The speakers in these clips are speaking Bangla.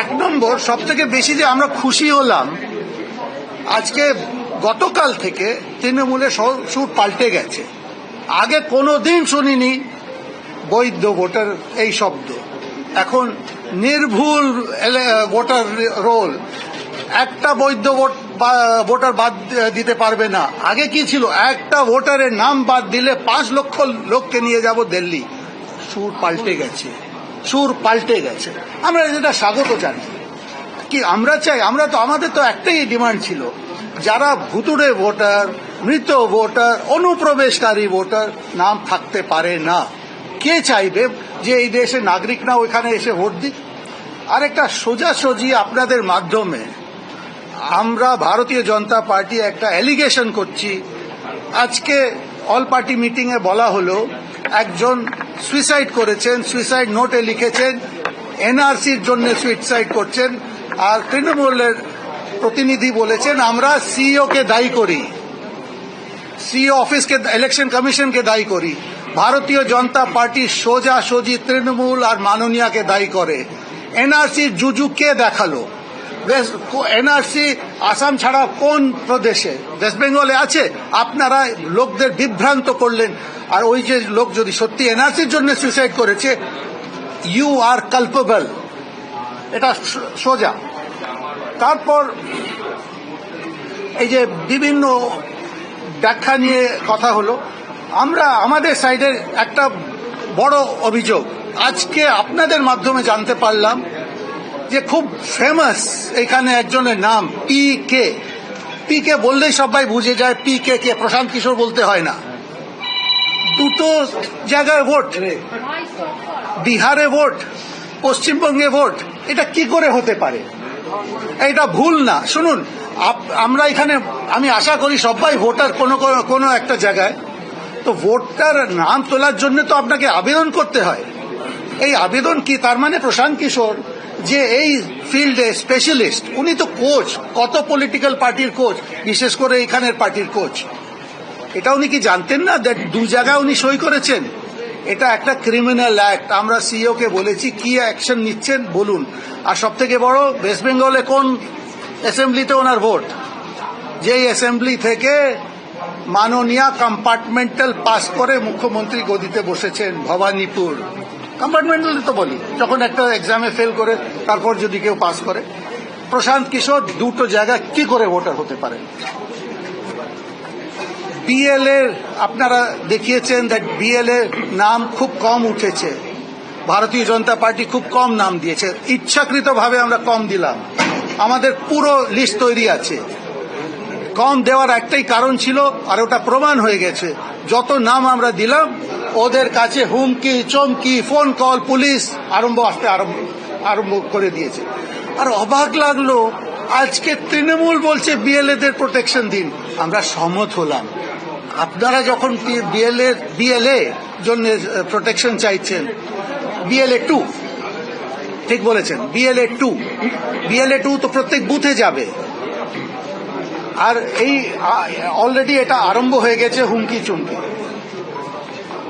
এক নম্বর সব থেকে বেশি যে আমরা খুশি হলাম, আজকে গতকাল থেকে তৃণমূলের স- সুর পাল্টে গেছে। আগে কোনো দিন শুনিনি বৈধ ভোটার এই শব্দ। এখন নির্ভুল ভোটার রোল। একটা বৈধ ভোট ভোটার বাদ দিতে পারবে না। আগে কি ছিল? একটা ভোটারের নাম বাদ দিলে পাঁচ লক্ষ লোককে নিয়ে যাব দিল্লি। সুর পাল্টে গেছে। সুর পাল্টে গেছে। আমরা যেটা স্বাগত জানি। কি আমরা চাই, আমরা তো, আমাদের তো একটাই ডিমান্ড ছিল, যারা ভুতুড়ে ভোটার, মৃত ভোটার, অনুপ্রবেশকারী ভোটার নাম থাকতে পারে না। কে চাইবে যে এই দেশের নাগরিকরা ওইখানে এসে ভোট দিক? আরেকটা সোজাসুজি আপনাদের মাধ্যমে আমরা ভারতীয় জনতা পার্টি একটা অ্যালিগেশন করছি। আজকে অল পার্টি মিটিং এ বলা হলো একজন সুইসাইড করেছেন সুইসাইড নোটে লিখেছেন এনআরসির জন্য সুইসাইড করছেন, আর তৃণমূলের প্রতিনিধি বলেছেন, আমরা সিইও কে দায়ী করি। সিইও অফিসকে ইলেকশন কমিশনকে দায়ী করি। ভারতীয় জনতা পার্টি সোজা সোজি তৃণমূল আর মাননীয়াকে দায়ী করে। এনআরসি জুজু কে দেখাল? এনআরসি, আসাম ছাড়া কোন প্রদেশে? ওয়েস্ট বেঙ্গলে আছে? আপনারা লোকদের বিভ্রান্ত করলেন। আর ওই যে লোক যদি সত্যি এনআরসির জন্য সুইসাইড করেছে ইউ আর কালপেবল এটা সোজা। তারপর এই যে বিভিন্ন ব্যাখ্যা নিয়ে কথা হলো। আমরা আমাদের সাইডের একটা বড় অভিযোগ। আজকে আপনাদের মাধ্যমে জানতে পারলাম যে খুব ফেমাস এখানে একজনের নাম পি কে পি কে বললেই সবাই বুঝে যায় পি কে কে, প্রশান্ত কিশোর বলতে হয় না। দুটো জায়গায় ভোট। বিহারে ভোট, পশ্চিমবঙ্গে ভোট, এটা কি করে হতে পারে? এটা ভুল না। শুনুন আমরা এখানে, আমি আশা করি সবাই ভোটার কোনো- কোনো একটা জায়গায়। তো ভোটার নাম তোলার জন্য তো আপনাকে আবেদন করতে হয়। এই আবেদন কি? তার মানে প্রশান্ত কিশোর যে এই ফিল্ডে স্পেশালিস্ট উনি তো কোচ কত পলিটিক্যাল পার্টির কোচ বিশেষ করে এখানের পার্টির কোচ এটা উনি কি জানতেন না দ্যাট দু জায়গায় উনি সই করেছেন? এটা একটা ক্রিমিনাল অ্যাক্ট আমরা সিইও কে বলেছি, কি অ্যাকশন নিচ্ছেন বলুন। আর সব থেকে বড় ওয়েস্ট বেঙ্গলে কোন অ্যাসেম্বলিতে ওনার ভোট? যেই অ্যাসেম্বলি থেকে মাননীয়া কম্পার্টমেন্টাল পাস করে মুখ্যমন্ত্রী গদিতে বসেছেন, ভবানীপুর। কম্পার্টমেন্টাল তো বলি। যখন একটা এক্সামে ফেল করে, তারপর যদি কেউ পাস করে, প্রশান্ত কিশোর দুটো জায়গায় কি করে ভোটার হতে পারে? বিএল এর আপনারা দেখিয়েছেন দ্যাট বিএল এর নাম খুব কম উঠেছে। ভারতীয় জনতা পার্টি খুব কম নাম দিয়েছে। ইচ্ছাকৃতভাবে আমরা কম দিলাম। আমাদের পুরো লিস্ট তৈরি আছে। কম দেওয়ার একটাই কারণ ছিল, আর ওটা প্রমাণ হয়ে গেছে। যত নাম আমরা দিলাম ওদের কাছে হুমকি, চমকি, ফোন কল, পুলিশ আরম্ভ আসতে আরম্ভ আরম্ভ করে দিয়েছে। আর অবাক লাগল, আজকে তৃণমূল বলছে বিএলএ দের প্রোটেকশন দিন। আমরা সম্মত হলাম। আপনারা যখন বিএলএ বিএলএ জন্য প্রোটেকশন চাইছেন, বিএলএ টু, ঠিক বলেছেন, বিএলএ টু বিএলএ টু তো প্রত্যেক বুথে যাবে। আর এই অলরেডি এটা আরম্ভ হয়ে গেছে হুমকি চুমকি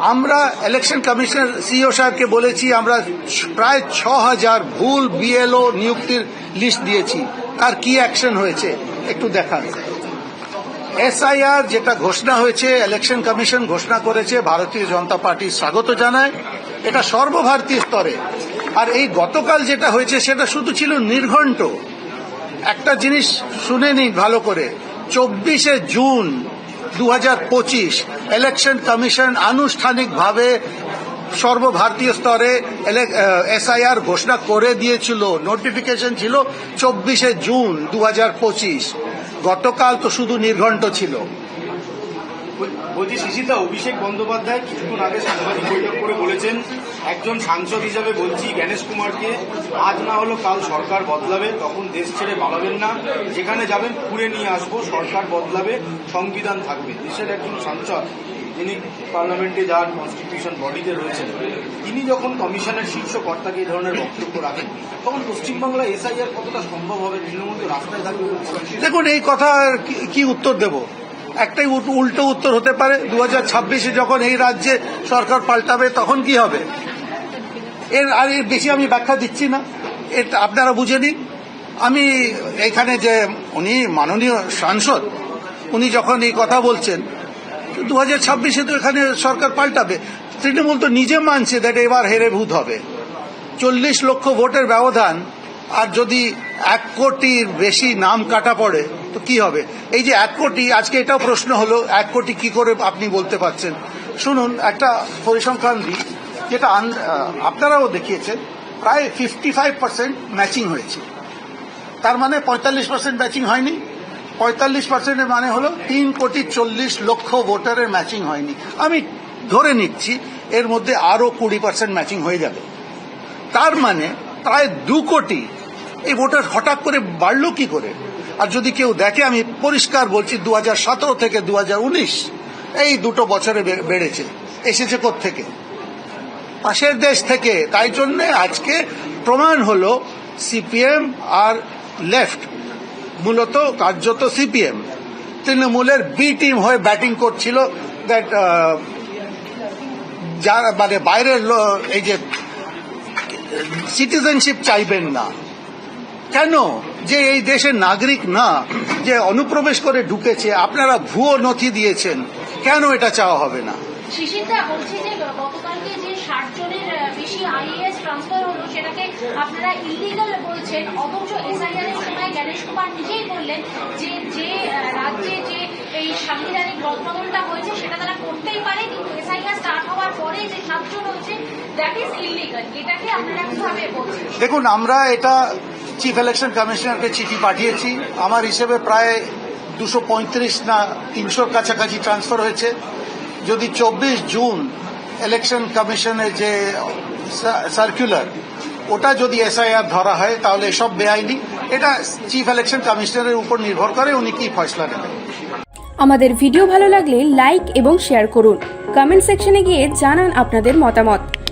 আমরা ইলেকশন কমিশনার সিইও সাহেবকে বলেছি, আমরা প্রায় ছ হাজার ভুল বিএলও নিযুক্তির লিস্ট দিয়েছি। তার কি অ্যাকশন হয়েছে? একটু দেখান। এসআইআর যেটা ঘোষণা হয়েছে ইলেকশন কমিশন ঘোষণা করেছে, ভারতীয় জনতা পার্টি স্বাগত জানায়। এটা সর্বভারতীয় স্তরে। আর এই গতকাল যেটা হয়েছে, সেটা শুধু ছিল নির্ঘণ্ট। একটা জিনিস শুনে নিন ভালো করে। চব্বিশে জুন দু হাজার পঁচিশ ইলেকশন কমিশন আনুষ্ঠানিকভাবে সর্বভারতীয় স্তরে এসআইআর ঘোষণা করে দিয়েছিল। নোটিফিকেশন ছিল চব্বিশে জুন দু হাজার পঁচিশ। গতকাল তো শুধু নির্ঘণ্ট ছিল। বলছি শিশিতা, অভিষেক বন্দ্যোপাধ্যায় কিছুক্ষণ আগে সাংবাদিক বৈঠক করে বলেছেন, একজন সাংসদ হিসাবে বলছি গণেশ কুমারকে, আজ না হলো কাল সরকার বদলাবে, তখন দেশ ছেড়ে পালাবেন না, যেখানে যাবেন ঘুরে নিয়ে আসব, সরকার বদলাবে, সংবিধান থাকবে। দেশের একজন সাংসদ যিনি পার্লামেন্টে যার কনস্টিটিউশন বডিতে রয়েছেন, তিনি যখন কমিশনের শীর্ষ কর্তাকে এই ধরনের বক্তব্য রাখেন, তখন পশ্চিমবাংলা এসআইআর কতটা সম্ভব হবে, তৃণমূল রাস্তায় থাকবে দেখুন, এই কথা কি উত্তর দেব? একটাই উল্টো উত্তর হতে পারে। দু হাজার ছাব্বিশে যখন এই রাজ্যে সরকার পাল্টাবে, তখন কি হবে? এর আর এর বেশি আমি ব্যাখ্যা দিচ্ছি না। এটা আপনারা বুঝে নিন। আমি এখানে যে উনি মাননীয় সাংসদ, উনি যখন এই কথা বলছেন দু হাজার ছাব্বিশে তো এখানে সরকার পাল্টাবে। তৃণমূল তো নিজে মানছে দ্যাট এবার হেরে ভূত হবে। চল্লিশ লক্ষ ভোটের ব্যবধান, আর যদি এক কোটির বেশি নাম কাটা পড়ে তো কি হবে? এই যে এক কোটি, আজকে এটাও প্রশ্ন হলো, এক কোটি কি করে আপনি বলতে পারছেন? শুনুন, একটা পরিসংখ্যান দিই যেটা আপনারাও দেখিয়েছেন, প্রায় ফিফটি ফাইভ পার্সেন্ট ম্যাচিং হয়েছে। তার মানে পঁয়তাল্লিশ পার্সেন্ট ম্যাচিং হয়নি। পঁয়তাল্লিশ পার্সেন্টের মানে হলো তিন কোটি চল্লিশ লক্ষ ভোটারের ম্যাচিং হয়নি। আমি ধরে নিচ্ছি, এর মধ্যে আরও কুড়ি পার্সেন্ট ম্যাচিং হয়ে যাবে। তার মানে প্রায় দু কোটি এই ভোটার হঠাৎ করে বাড়লো কি করে? আর যদি কেউ দেখে, আমি পরিষ্কার বলছি দু হাজার সতেরো থেকে দু হাজার উনিশ, এই দুটো বছরে বেড়েছে। এসেছে থেকে পাশের দেশ থেকে। তাই জন্য আজকে প্রমাণ হলো সিপিএম আর লেফট, মূলত কার্যত সিপিএম। তৃণমূলের বি টিম হয়ে ব্যাটিং করছিল দ্যাট মানে বাইরের এই যে সিটিজেনশিপ চাইবেন না। কেন যে এই দেশের নাগরিক না যে অনুপ্রবেশ করে ঢুকেছে আপনারা ভুয়ো নথি দিয়েছেন কেন এটা চাওয়া হবে না? শিশিরদা বলছে যে গতকালকে যে ষাট জনের আহ, বেশি আইএএস ট্রান্সফার হলো সেটাকে আপনারা ইলিগাল বলছেন অথচ এসআইআর এর সময় গণেশ কুমার নিজেই বললেন যে যে রাজ্যে যে এই সাংবিধানিক রদবদলটা হয়েছে সেটা তারা করতেই পারে কিন্তু এসআইআর স্টার্ট হওয়ার পরে যে সাতজন হয়েছে দ্যাট ইজ ইলিগাল এটাকে আপনারা কীভাবে বলছেন? দেখুন আমরা এটা চিফ ইলেকশন কমিশনারকে চিঠি পাঠিয়েছি। আমার হিসেবে প্রায় দুশো পঁয়ত্রিশ না তিনশোর কাছাকাছি ট্রান্সফার হয়েছে। যদি চব্বিশ জুন ইলেকশন কমিশনের যে সার্কুলার ওটা যদি এসআইআর ধরা হয়, তাহলে সব বেআইনি। এটা চিফ ইলেকশন কমিশনারের উপর নির্ভর করে উনি কি ফয়সলা নেবেন। আমাদের ভিডিও ভালো লাগলে লাইক এবং শেয়ার করুন। কমেন্ট সেকশনে গিয়ে জানান আপনাদের মতামত।